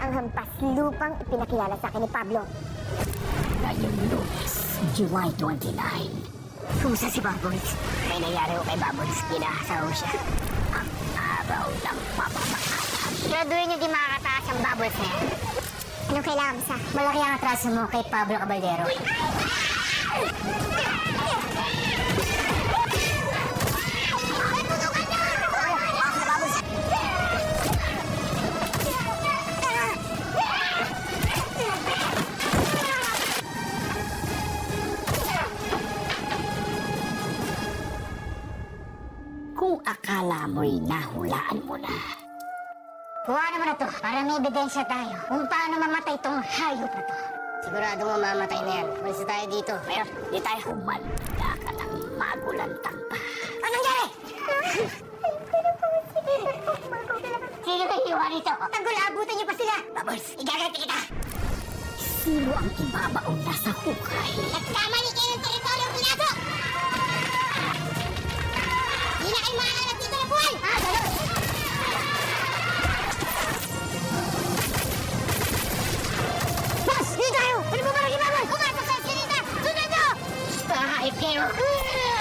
ang hampas lupang ipinakilala sa akin ni Pablo. Ngayong lunes, July 29. Kumusta si Bubbles? May nangyari ko kay Bubbles. Ginahasa ko siya. Ang araw ng pamamaalam. Siguraduhin niyo di makakatakas ang bubbles na yan. Anong kailangan sa? Malaki ang atraso mo kay Pablo Caballero. Kung akala mo'y nahulaan mo na, Kuha naman na to para may ebidensya tayo kung paano mamatay tong hayop na to. Sigurado mamamatay na yan. Malis na tayo dito. Mayor, di tayo. Humanda ka ng magulantang pa. Anong nangyari? Sino kayo hiwa rito? Tanggol, abutan niyo pa sila! Bubbles, igaganti kita! Sino ang ibabaon na sa hukay? game.